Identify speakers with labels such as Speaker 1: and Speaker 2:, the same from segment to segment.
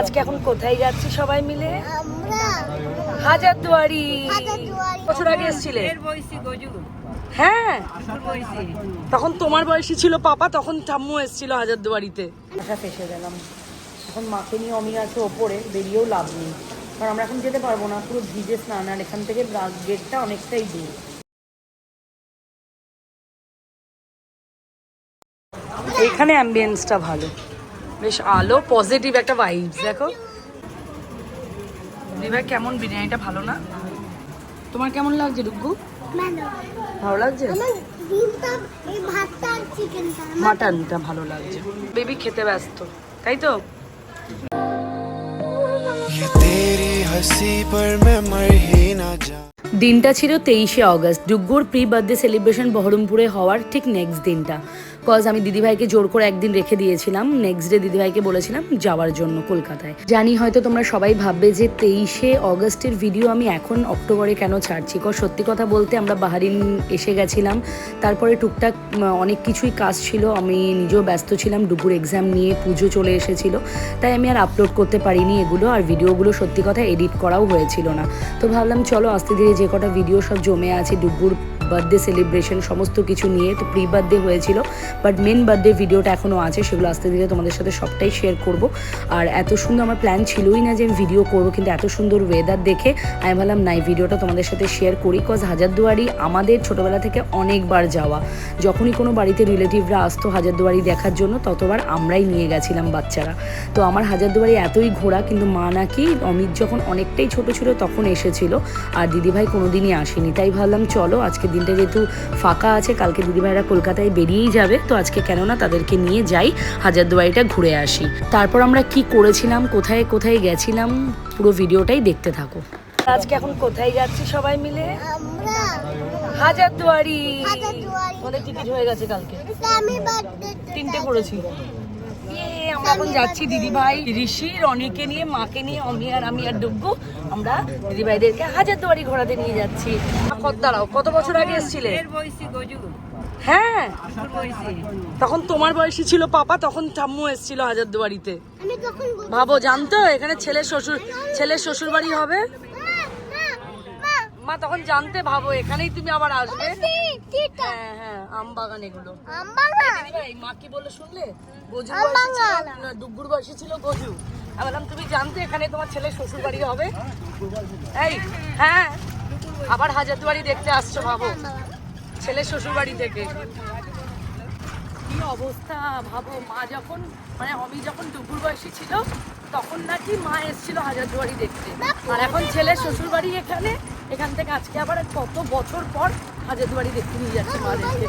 Speaker 1: আজকে এখন কোথায় যাচ্ছি সবাই মিলে?
Speaker 2: আমরা
Speaker 1: হাজারদুয়ারি বছর আগে এসেছিলে? হ্যাঁ। তখন তোমার বয়সী ছিল পাপা তখন ঠাম্মু এসেছিল হাজারদুয়ারিতে আশা ফেসে গেলাম। এখন মাকে নিয়ে অমি আছে ওপরে বেরিয়েও লাভ নেই। কারণ আমরা এখন যেতে পারব না পুরো ভিজে স্নান আর এখান থেকে গেটটা অনেকটাই দূর। এখানে অ্যাম্বিয়েন্সটা ভালো। বেশ আলো পজিটিভ একটা ভাইবস দেখো। দিভাই কেমন বিরিয়ানিটা? ভালো না? তোমার কেমন লাগছে
Speaker 2: ডুগু
Speaker 1: ভালো। লাগছে? মাটনটা ভালো লাগছে। বেবি খেতে ব্যস্ত তাই তো? দিনটা ছিল তেইশে অগস্ট। ডুগ্গুর প্রি বার্থডে সেলিব্রেশন বহরমপুরে হওয়ার ঠিক নেক্সট দিনটা। কজ আমি দিদিভাইকে জোর করে একদিন রেখে দিয়েছিলাম নেক্সট ডে দিদিভাইকে বলেছিলাম যাওয়ার জন্য কলকাতায়। জানি হয়তো তোমরা সবাই ভাববে যে তেইশে অগস্টের ভিডিও আমি এখন অক্টোবরে কেন ছাড়ছি। কজ সত্যি কথা বলতে আমরা বাহারিন এসে গেছিলাম, তারপরে টুকটাক অনেক কিছুই কাজ ছিল, আমি নিজেও ব্যস্ত ছিলাম ডুগুর এক্সাম নিয়ে পুজো চলে এসেছিল, তাই আমি আর আপলোড করতে পারিনি এগুলো, আর ভিডিওগুলো সত্যি কথা এডিট করাও হয়েছিল না। তো ভাবলাম চলো আস্তে ধীরে যে কটা ভিডিও সব জমে আছে ডুগুর বার্থডে সেলিব্রেশন সমস্ত কিছু নিয়ে তো প্রি বার্থডে হয়েছিল বাট মেন বার্থডে ভিডিওটা এখনও আছে, সেগুলো আস্তে ধীরে তোমাদের সাথে সবটাই শেয়ার করব। আর এত সুন্দর, আমার প্ল্যান ছিলই না যে আমি ভিডিও করব, কিন্তু এত সুন্দর ওয়েদার দেখে আমি ভাবলাম, না, এই ভিডিওটা তোমাদের সাথে শেয়ার করি কজ হাজারদুয়ারি আমাদের ছোটোবেলা থেকে অনেকবার যাওয়া। যখনই কোনো বাড়িতে রিলেটিভরা আসতো হাজারদুয়ারি দেখার জন্য, ততবার আমরাই নিয়ে গেছিলাম বাচ্চারা। তো আমার হাজারদুয়ারি এতই ঘোরা, কিন্তু মা নাকি অমিত যখন অনেকটাই ছোট ছিল, তখন এসেছিল। আর দিদিভাই কোনোদিনই আসেনি, তাই ভাবলাম, চলো আজকে দিনটা যেহেতু ফাঁকা আছে কালকে দিদিভাইরা কলকাতায় বেরিয়েই যাবে তো আজকে কেননা তাদেরকে নিয়ে যাই হাজারদুয়ারিটা ঘুরে আসি। তারপর আমরা কি করেছিলাম কোথায় কোথায় গেছিলাম পুরো ভিডিওটাই দেখতে থাকো। আজকে এখন কোথায় যাচ্ছি সবাই মিলে? হাজারদুয়ারি। আমাদের টিকিট হয়ে গেছে কালকে। তিনটে করেছি। আমরা এখন যাচ্ছি দিদিভাই ঋষি রনিকে নিয়ে মাকে নিয়ে অমি আর আমি আর ডুব্বু আমরা দিদিভাইদেরকে হাজারদুয়ারি ঘোরাতে নিয়ে যাচ্ছি। কত দাঁড়াও কত বছর আগে এসেছিলে?
Speaker 3: এর বয়সী গজু।
Speaker 1: হ্যাঁ। তখন তোমার বয়সী ছিল পাপা তখন ঠাম্মু এসেছিল হাজারদুয়ারিতে।
Speaker 2: আমি তখন বলব,
Speaker 1: ভাবো জানতো? এখানে ছেলে শ্বশুর ছেলের শ্বশুর বাড়ি হবে?
Speaker 2: মা
Speaker 1: তখন জানতে ভাবো এখানেই তুমি আবার আসবে।
Speaker 2: টি-
Speaker 1: হ্যাঁ হ্যাঁ আম বাগান এগুলো। মা কি বলে শুনলে? গজু বয়সী ছিল? গজু। আমি বললাম তুমি জানতে এখানে তোমার ছেলে শ্বশুর বাড়ি হবে? এই হ্যাঁ আবার হাজারদুয়ারি দেখতে আসছো ভাবো। ছেলে শ্বশুর বাড়ি থেকে। কি অবস্থা ভাবো মা যখন মানে অমি যখন ডুগুর বয়সী ছিল তখন নাকি মা এসেছিল হাজারদুয়ারি দেখতে। আর এখন ছেলে শ্বশুর বাড়ি এখানে? এখান থেকে আজকে আবার কত বছর পর হাজারদুয়ারি দেখতে নিয়ে যাচ্ছে মাদেরকে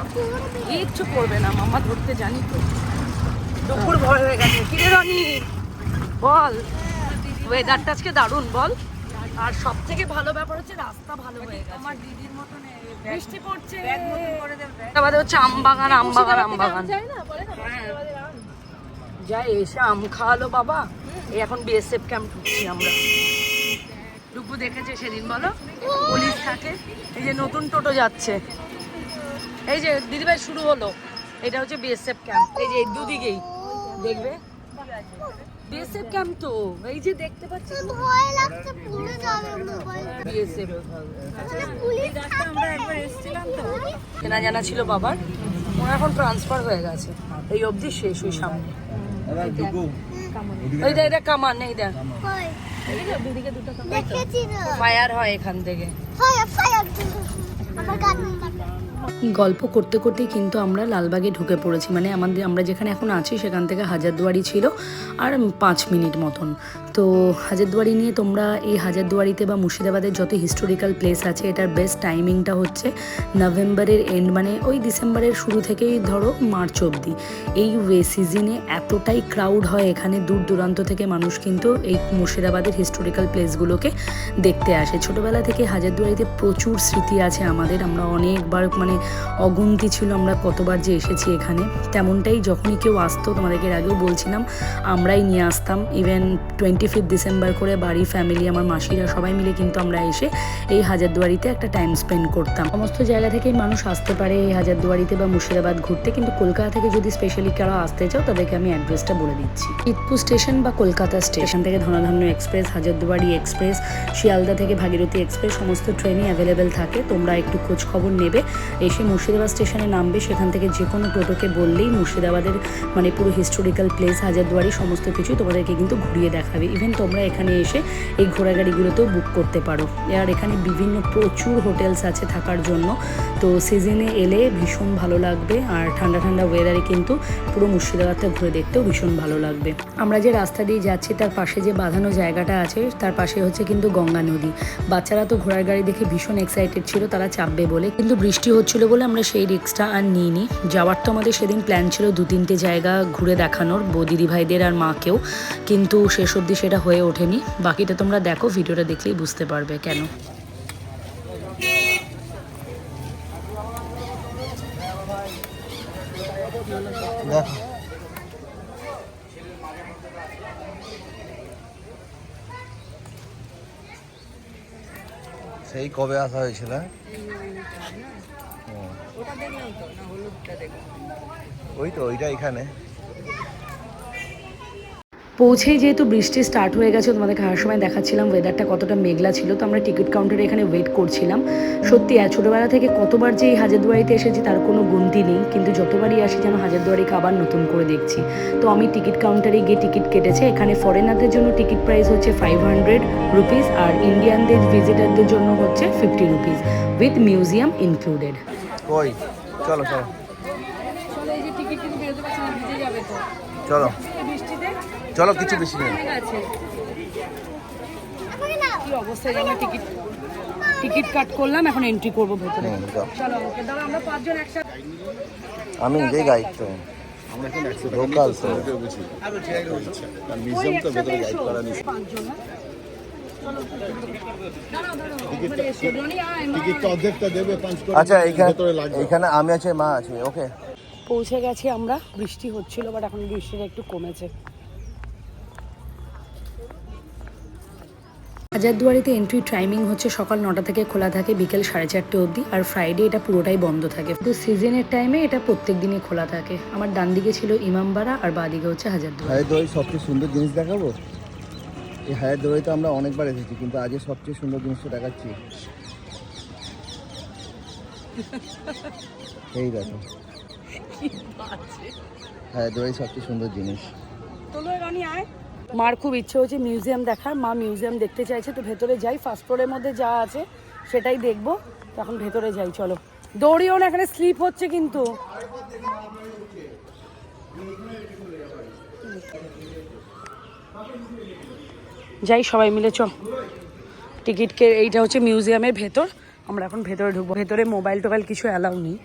Speaker 1: কিচ্ছু করবে না মামা ধরতে জানি তো। দুপুর ভয় হয়ে গেছে। কিরে রনি? বল। ওয়েদারটা আজকে দারুণ বল। আর সব থেকে ভালো ব্যাপার হচ্ছে রাস্তা ভালো হয়ে গেছে।
Speaker 3: আমার দিদির মতন
Speaker 1: বৃষ্টি পড়ছে।
Speaker 3: ব্যাগ মতন করে দেবে।
Speaker 1: তারপরে হচ্ছে আম বাগান আম বাগান আম বাগান। যাই এসে আম খাওয়ালো বাবা। এই এখন বিএসএফ ক্যাম্প ঢুকছি আমরা। ডুকু দেখেছে সেদিন বলো। পুলিশ থাকে। এই যে নতুন টোটো যাচ্ছে। এই যে দিদিভাই শুরু হলো। এটা হচ্ছে বিএসএফ ক্যাম্প এই যে দুদিকেই। দেখবে? বিএসএফ ক্যাম্প তো। এই যে দেখতে পাচ্ছি
Speaker 2: ভয় লাগছে পুলে যাবে মোবাইল।
Speaker 1: বিএসএফ
Speaker 2: মানে পুলিশ
Speaker 3: আমরা একবার এসেছিলাম তো।
Speaker 1: চেনা জানা ছিল বাবার। ওর এখন ট্রান্সফার হয়ে গেছে। এই অবধি শেষ ওই সামনে। ওই দেখ এটা কামান এই দেখ। ফায়ার হয় এখান থেকে।
Speaker 2: ফায়ার ফায়ার আমার গান
Speaker 1: গল্প করতে করতেই কিন্তু আমরা লালবাগে ঢুকে পড়েছি। মানে আমাদের, আমরা যেখানে এখন আছি সেখান থেকে হাজারদুয়ারি ছিল আর পাঁচ মিনিট মতন। তো হাজারদুয়ারি নিয়ে তোমরা এই হাজারদুয়ারিতে বা মুর্শিদাবাদের যত হিস্টোরিক্যাল প্লেস আছে, এটার বেস্ট টাইমিংটা হচ্ছে নভেম্বরের এন্ড মানে ওই ডিসেম্বরের শুরু থেকেই ধরো মার্চ অবধি। এই ওয়ে সিজনে এতটাই ক্রাউড হয় এখানে দূর দূরান্ত থেকে মানুষ কিন্তু এই মুর্শিদাবাদের হিস্টোরিক্যাল প্লেসগুলোকে দেখতে আসে। ছোটোবেলা থেকে হাজারদুয়ারিতে প্রচুর স্মৃতি আছে আমাদের। আমরা অনেকবার মানে মানে অগুন্তি ছিল আমরা কতবার যে এসেছি এখানে। তেমনটাই যখনই কেউ আসতো, তোমাদেরকে এর আগেও বলছিলাম, আমরাই নিয়ে আসতাম। ইভেন টোয়েন্টি ফিফথ ডিসেম্বর করে বাড়ি ফ্যামিলি আমার মাসিরা সবাই মিলে কিন্তু আমরা এসে এই হাজারদুয়ারিতে একটা টাইম স্পেন্ড করতাম। সমস্ত জায়গা থেকেই মানুষ আসতে পারে এই হাজারদুয়ারিতে বা মুর্শিদাবাদ ঘুরতে, কিন্তু কলকাতা থেকে যদি স্পেশালি কারও আসতে চাও, তাদেরকে আমি অ্যাড্রেসটা বলে দিচ্ছি। ইতপুর স্টেশন বা কলকাতা স্টেশন থেকে ধনাধান্য এক্সপ্রেস হাজারদুয়ারি এক্সপ্রেস শিয়ালদা থেকে ভাগীরথী এক্সপ্রেস সমস্ত ট্রেনই অ্যাভেলেবেল থাকে। তোমরা একটু খোঁজ খবর নেবে এসে মুর্শিদাবাদ স্টেশনে নামবে, সেখান থেকে যে কোনো টোটোকে বললেই মুর্শিদাবাদের মানে পুরো হিস্টোরিক্যাল প্লেস হাজারদুয়ারি, সমস্ত কিছু তোমাদেরকে কিন্তু ঘুরিয়ে দেখাবে। ইভেন তোমরা এখানে এসে এই ঘোড়া গাড়িগুলোতেও বুক করতে পারো। আর এখানে বিভিন্ন প্রচুর হোটেলস আছে থাকার জন্য। তো সিজনে এলে ভীষণ ভালো লাগবে আর ঠান্ডা ঠান্ডা ওয়েদারে কিন্তু পুরো মুর্শিদাবাদটা ঘুরে দেখতেও ভীষণ ভালো লাগবে। আমরা যে রাস্তা দিয়ে যাচ্ছি, তার পাশে যে বাঁধানো জায়গাটা আছে, তার পাশে হচ্ছে কিন্তু গঙ্গা নদী। বাচ্চারা তো ঘোড়ার গাড়ি দেখে ভীষণ এক্সাইটেড ছিল, তারা চাপবে বলে। কিন্তু বৃষ্টি হচ্ছিল বলে আমরা সেই রিক্সটা আর নিইনি। যাওয়ার তো আমাদের সেদিন প্ল্যান ছিল দু তিনটে জায়গা ঘুরে দেখানোর দিদি ভাইদের আর মাকেও। কিন্তু শেষ অবধি সেটা হয়ে ওঠেনি। বাকিটা তোমরা দেখো, ভিডিওটা দেখলেই বুঝতে পারবে কেন।
Speaker 4: সেই কবে আসা হয়েছিল হ্যাঁ? হুম।
Speaker 3: ওটা দেখলাম তো না হলুদটা দেখলাম
Speaker 4: ওই তো ওইটা এখানে।
Speaker 1: পৌঁছেই যেহেতু বৃষ্টি স্টার্ট হয়ে গেছে তোমাদের খাওয়ার সময় দেখাচ্ছিলাম ওয়েদারটা কতটা মেঘলা ছিল তো আমরা টিকিট কাউন্টারে এখানে ওয়েট করছিলাম। সত্যি ছোটোবেলা থেকে কতবার যে এই হাজারদুয়ারিতে এসেছি তার কোনো গুনতি নেই কিন্তু যতবারই আসি যেন হাজারদুয়ারি খাবার নতুন করে দেখছি। তো আমি টিকিট কাউন্টারে গিয়ে টিকিট কেটেছে এখানে ফরেনারদের জন্য টিকিট প্রাইস হচ্ছে ফাইভ হান্ড্রেড রুপিস আর ইন্ডিয়ানদের ভিজিটারদের জন্য হচ্ছে fifty rupees with museum included
Speaker 4: কই? চলো চলো।
Speaker 3: চলো
Speaker 4: চলো।
Speaker 3: এই বৃষ্টিতে
Speaker 4: চলো কিছু বেশি নেই।
Speaker 3: অবস্থায় আমরা টিকিট টিকিট কাট করলাম এখন এন্ট্রি করব ভেতরে।
Speaker 4: হুম, যাও।
Speaker 3: চলো ওকে দাঁড়া আমরা পাঁচজন একসাথে
Speaker 4: আমি নিজেই গাইড তো। লোকাল আচ্ছা
Speaker 5: ভেতরে
Speaker 4: আমি আছে মা আছে ওকে
Speaker 1: পৌঁছে গেছি আমরা। বৃষ্টি হচ্ছিল বাট এখন বৃষ্টিটা একটু কমেছে। হাজারদুয়ারিতে এন্ট্রি টাইমিং হচ্ছে সকাল নটা থেকে খোলা থাকে বিকেল সাড়ে চারটে অবধি আর ফ্রাইডে এটা পুরোটাই বন্ধ থাকে। তো সিজনের টাইমে এটা প্রত্যেক দিনই খোলা থাকে। আমার ডান দিকে ছিল ইমামবাড়া আর বাঁ দিকে হচ্ছে হাজারদুয়ারি
Speaker 4: সবচেয়ে সুন্দর জিনিস দেখাবো? এই হায়ার দোয়ারিতে আমরা অনেকবার এসেছি, কিন্তু আজকে সবচেয়ে সুন্দর জিনিসটা দেখাচ্ছি। এই দেখো। হায়ার দোয়ারি সবচেয়ে সুন্দর জিনিস।
Speaker 1: মার খুব ইচ্ছে হচ্ছে মিউজিয়াম দেখার, মা মিউজিয়াম দেখতে চাইছে, তো ভেতরে যাই ফার্স্ট ফ্লোরের মধ্যে যা আছে সেটাই দেখব, তো এখন ভেতরে যাই, চলো। দৌড়িও না, এখানে স্লিপ হচ্ছে কিন্তু। যাই, সবাই মিলে চ টিকিটকে এইটা হচ্ছে মিউজিয়ামের ভেতর। আমরা এখন ভেতরে ঢুকবো। ভেতরে মোবাইল টোবাইল কিছু অ্যালাউ নেই।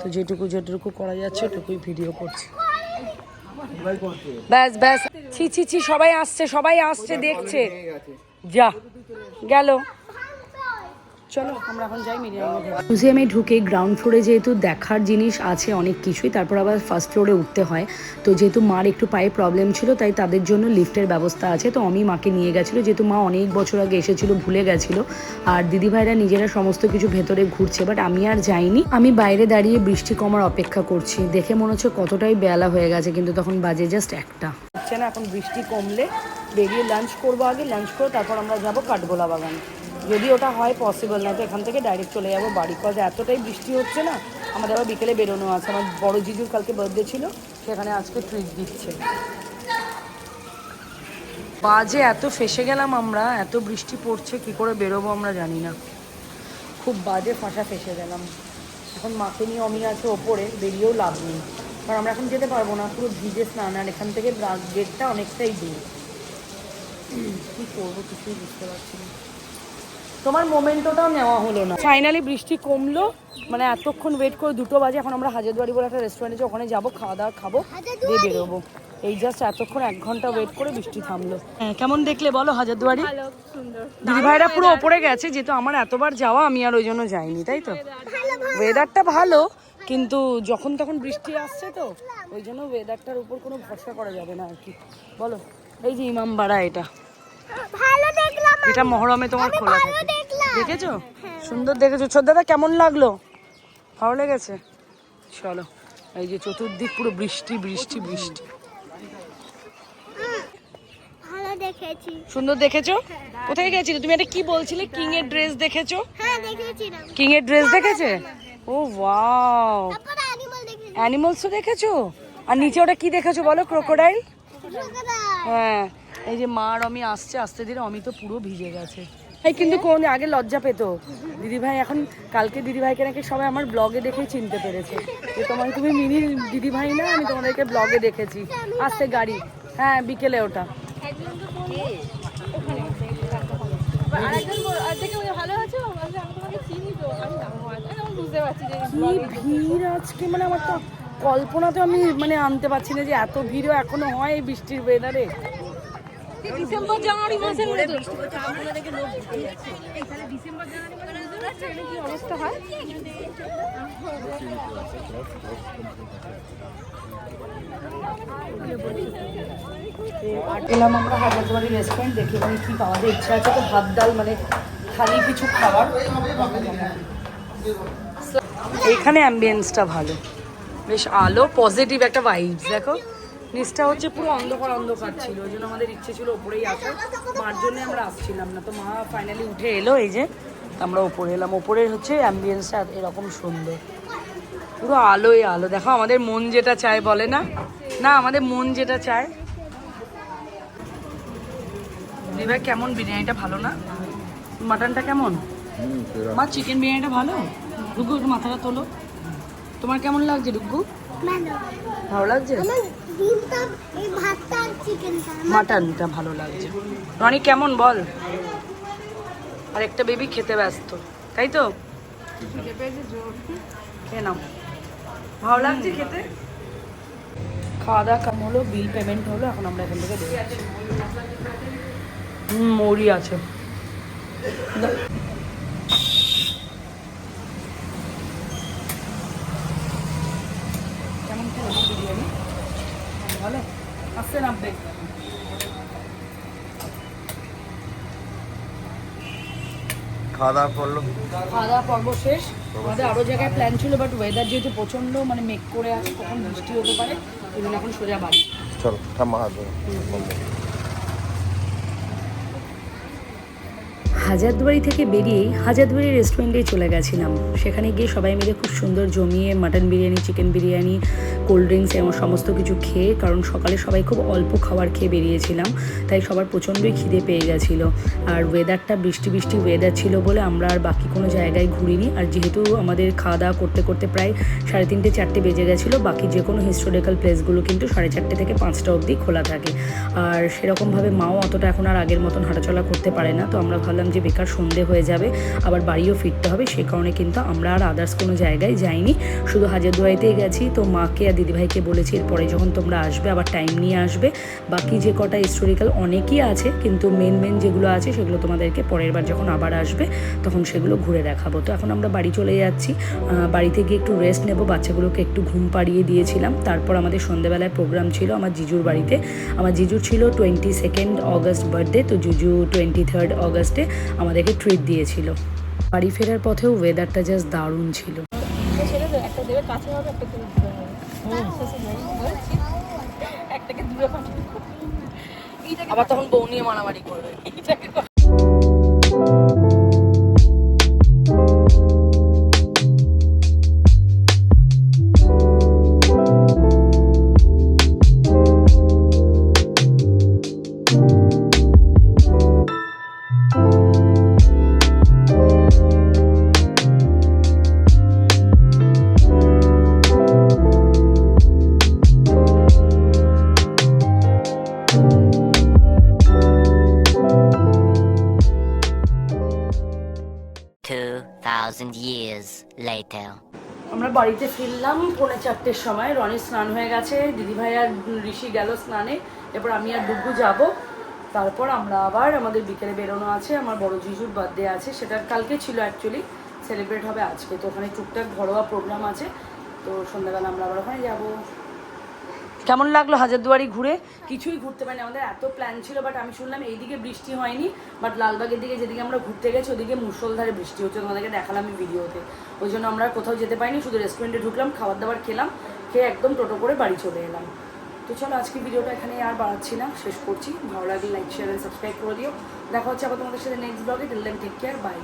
Speaker 1: তো যেটুকু যেটুকু করা যাচ্ছে, ওটুকুই ভিডিও করছি। ব্যাস ব্যাস। ছি ছি ছি, সবাই আসছে সবাই আসছে, দেখছে। যা, গেল। চলো আমরা এখন যাই মিউজিয়ামে ঢুকে। গ্রাউন্ড ফ্লোরে যেহেতু দেখার জিনিস আছে অনেক কিছুই তারপর আবার ফার্স্ট ফ্লোরে উঠতে হয়। তো যেহেতু মার একটু পায়ে প্রবলেম ছিল তাই তাদের জন্য লিফটের ব্যবস্থা আছে। তো আমি মাকে নিয়ে গেছিল যেহেতু মা অনেক বছর আগে এসেছিল ভুলে গেছিল। আর দিদিভাইরা নিজেরা সমস্ত কিছু ভেতরে ঘুরছে বাট আমি আর যাইনি। আমি বাইরে দাঁড়িয়ে বৃষ্টি কমার অপেক্ষা করছি। দেখে মনে হচ্ছে কতটাই বেলা হয়ে গেছে কিন্তু তখন বাজে জাস্ট একটা। হচ্ছে না এখন বৃষ্টি কমলে বেরিয়ে লাঞ্চ করব আগে লাঞ্চ করে তারপর আমরা যাব কাঠগোলা বাগান। যদি ওটা হয় পসিবল না তো এখান থেকে ডাইরেক্ট চলে যাব বাড়ি কজ এতটাই বৃষ্টি হচ্ছে না, আমাদের আবার বিকেলে বেরোনো আছে। আমার বড় জিজুর কালকে বার্থডে ছিল, সেখানে আজকে ট্রিট দিচ্ছে। বাজে, এত ফেসে গেলাম আমরা, এত বৃষ্টি পড়ছে, কি করে বেরোবো আমরা জানি না। খুব বাজে ফাঁসা ফেসে গেলাম। এখন মাকে নিয়ে অমি আছে ওপরে, বেরিয়েও লাভ নেই। কারণ আমরা এখন যেতে পারব না, পুরো ভিজে স্নান, আর এখান থেকে গেটটা অনেকটাই দূর। কি করব, কিছুই বুঝতে পারছি না। তোমার মোমেন্টোটাও নেওয়া হলো না। ফাইনালি বৃষ্টি কমলো মানে এতক্ষণ ওয়েট করে দুটো বাজে এখন আমরা হাজারদুয়ারি বলে একটা রেস্টুরেন্টে ওখানে যাব খাওয়া দাওয়া খাব দিয়ে বেরোবো। এই জাস্ট এতক্ষণ এক ঘণ্টা ওয়েট করে বৃষ্টি থামলো। হ্যাঁ কেমন দেখলে বলো হাজারদুয়ারি? দিদি ভাইরা পুরো ওপরে গেছে যেহেতু আমার এতবার যাওয়া আমি আর ওই জন্য যাইনি তাই তো? ওয়েদারটা ভালো কিন্তু যখন তখন বৃষ্টি আসছে তো ওই জন্য ওয়েদারটার উপর কোনো ভরসা করা যাবে না আর কি। বলো এই যে ইমামবাড়া এটা।
Speaker 2: ভালো দেখলাম
Speaker 1: এটা মহরমে তোমার খোলা থাকে। দেখেছ? সুন্দর দেখেছ। ছোটদাদা কেমন লাগল? ভালো লেগেছে? চলো এই যে চতুর্দিক পুরো বৃষ্টি বৃষ্টি বৃষ্টি।
Speaker 2: দেখেছি।
Speaker 1: সুন্দর দেখেছ? কোথায় গেছিলে তুমি এটা কি বলছিলে? কিং এর ড্রেস দেখেছ?
Speaker 2: হ্যাঁ দেখেছিলাম।
Speaker 1: কিং এর ড্রেস দেখেছে? ও ওয়াও। অ্যানিমালসও দেখেছ। আর নিচে ওটা কি দেখেছ বলো? ক্রোকোডাইল হ্যাঁ। এই যে মা আর অমি আসছে, আসতে দিলে অমি তো পুরো ভিজে গেছে। এই কিন্তু কোন আগে লজ্জা পেতো। দিদিভাই, এখন কালকে দিদিভাইকে নাকি সবাই আমার ব্লগে দেখেই চিনতে পেরেছে। যে তোমার তুমি মিনি দিদিভাই না, আমি তোমাদেরকে ব্লগে দেখেছি। আসছে গাড়ি। হ্যাঁ বিকেলে ওটা। কি ভিড় আজকে? মানে আমার তো কল্পনা তো আমি মানে আনতে পারছি না যে এত ভিড়ও এখনও হয় এই বৃষ্টির ওয়েদারে ডিসেম্বর জানুয়ারি মাসের মধ্যে এলাম আমরা হাজারদুয়ারি রেস্টুরেন্ট দেখি ওখানে কি পাওয়া যায়। ইচ্ছা আছে তো ভাত ডাল মানে খালি কিছু খাবার। এখানে অ্যাম্বিয়েন্সটা ভালো। বেশ আলো পজিটিভ একটা ভাইবস দেখো। নিচটা হচ্ছে পুরো অন্ধকার অন্ধকার ছিল। ওই জন্য আমাদের ইচ্ছে ছিল ওপরেই আসার মার জন্য আমরা আসছিলাম না। তো মা ফাইনালি উঠে এলো এই যে আমরা ওপরে এলাম। ওপরের হচ্ছে অ্যাম্বিয়েন্সটা এরকম সুন্দর। পুরো আলোয় আলো। দেখো আমাদের মন যেটা চায় বলে না? না আমাদের মন যেটা চায়। দিদিভাই কেমন? বিরিয়ানিটা ভালো না? মাটনটা কেমন? মা চিকেন বিরিয়ানিটা ভালো? ডুগু একটু মাথাটা তোলো। তোমার কেমন লাগছে ডুগু
Speaker 2: ভালো।
Speaker 1: লাগছে? মাটনটা ভালো লাগছে। রনি, কেমন বল? আর একটা বেবি খেতে ব্যস্ত, তাই তো? খেয়ে নাও। ভালো লাগছে খেতে? খাওয়া দাওয়া কাম হলো? বিল পেমেন্ট হলো, এখন আমরা এখান থেকে মৌরি আছে দা- কেমন কি হলো বিরিয়ানি ভালো আসছে নামবে
Speaker 4: খাওয়া দাওয়া করল?
Speaker 1: খাওয়া দাওয়া পর্ব শেষ। আমাদের আরও জায়গায় প্ল্যান ছিল বাট ওয়েদার যেহেতু প্রচণ্ড মানে মেঘ করে আসে কখন বৃষ্টি হতে পারে ওই জন্য এখন সোজা বাড়ি।
Speaker 4: চলো ঠাম্মা হাত
Speaker 1: হাজারদুয়ারি থেকে বেরিয়েই হাজারদুয়ারি রেস্টুরেন্টে চলে গেছিলাম। সেখানে গিয়ে সবাই মিলে খুব সুন্দর জমিয়ে mutton biryani, chicken biryani, cold drinks এবং সমস্ত কিছু খেয়ে, কারণ সকালে সবাই খুব অল্প খাবার খেয়ে বেরিয়েছিলাম, তাই সবার প্রচণ্ডই খিদে পেয়ে গেছিল। আর ওয়েদারটা বৃষ্টি বৃষ্টি ওয়েদার ছিল বলে আমরা আর বাকি কোনো জায়গায় ঘুরিনি। আর যেহেতু আমাদের খাওয়া দাওয়া করতে করতে প্রায় সাড়ে তিনটে, চারটে বেজে গেছিল, বাকি যে কোনো হিস্টোরিক্যাল প্লেসগুলো কিন্তু সাড়ে চারটে থেকে পাঁচটা অবধি খোলা থাকে। আর সেরকমভাবে মাও অতটা এখন আর আগের মতন হাঁটাচলা করতে পারে না, তো আমরা ভাবলাম যে বেকার সন্ধে হয়ে যাবে, আবার বাড়িও ফিরতে হবে সেই কারণে কিন্তু আমরা আর আদার্স কোনো জায়গায় যাইনি। শুধু হাজারদুয়ারিতেই গেছি, তো মাকে আর দিদিভাইকে বলেছি, এরপরে যখন তোমরা আসবে, আবার টাইম নিয়ে আসবে। বাকি যে কটা হিস্টোরিক্যাল অনেকই আছে, কিন্তু মেন মেন যেগুলো আছে, সেগুলো তোমাদেরকে পরের বার যখন আবার আসবে, তখন সেগুলো ঘুরে দেখাবো। তো এখন আমরা বাড়ি চলে যাচ্ছি। বাড়িতে গিয়ে একটু রেস্ট নেব, বাচ্চাগুলোকে একটু ঘুম পাড়িয়ে দিয়েছিলাম। তারপর আমাদের সন্ধেবেলায় প্রোগ্রাম ছিল আমার জিজুর বাড়িতে। আমার জিজুর ছিল টোয়েন্টি সেকেন্ড অগস্ট বার্থডে তো জিজু টোয়েন্টি থার্ড অগস্টে আমাদেরকে ট্রিট দিয়েছিল। বাড়ি ফেরার পথেও ওয়েদারটা জাস্ট দারুণ ছিল। আবার তখন বউ নিয়ে মারামারি করবে।
Speaker 5: Thousand years later.
Speaker 1: আমরা বাড়িতে ফিরলাম পৌনে চারটের সময়। রনির স্নান হয়ে গেছে, দিদিভাই আর ঋষি গেল স্নানে। এরপর আমি আর ডুবু যাব। তারপর আমরা আবার আমাদের বিকেলে বেরোনো আছে, আমার বড় জিজুর বার্থডে আছে। সেটা কালকে ছিল অ্যাকচুয়ালি সেলিব্রেট হবে আজকে। তো ওখানে টুকটাক ঘরোয়া প্রোগ্রাম আছে। তো সন্ধ্যাবেলা আমরা আবার ওখানে যাব। কেমন লাগল হাজারদুয়ারি ঘুরে? কিছুই ঘুরতে পারিনি। আমাদের এত প্ল্যান ছিল বাট আমি শুনলাম এইদিকে বৃষ্টি হয়নি বাট লালবাগের দিকে যেদিকে আমরা ঘুরতে গেছি, ওদিকে মুসলধারে বৃষ্টি হচ্ছে, তোমাদেরকে দেখালাম আমি ভিডিওতে। ওই জন্য আমরা কোথাও যেতে পারিনি, শুধু রেস্টুরেন্টে ঢুকলাম খাবার দাবার খেলাম, খেয়ে একদম টোটো করে বাড়ি চলে এলাম। তো চলো আজকে ভিডিওটা এখানে আর বাড়াচ্ছি না, শেষ করছি। ভালো লাগলে লাইক শেয়ার সাবস্ক্রাইব করে দিও। দেখা হচ্ছে আবার তোমাদের সাথে নেক্সট ব্লগে টেক কেয়ার বাই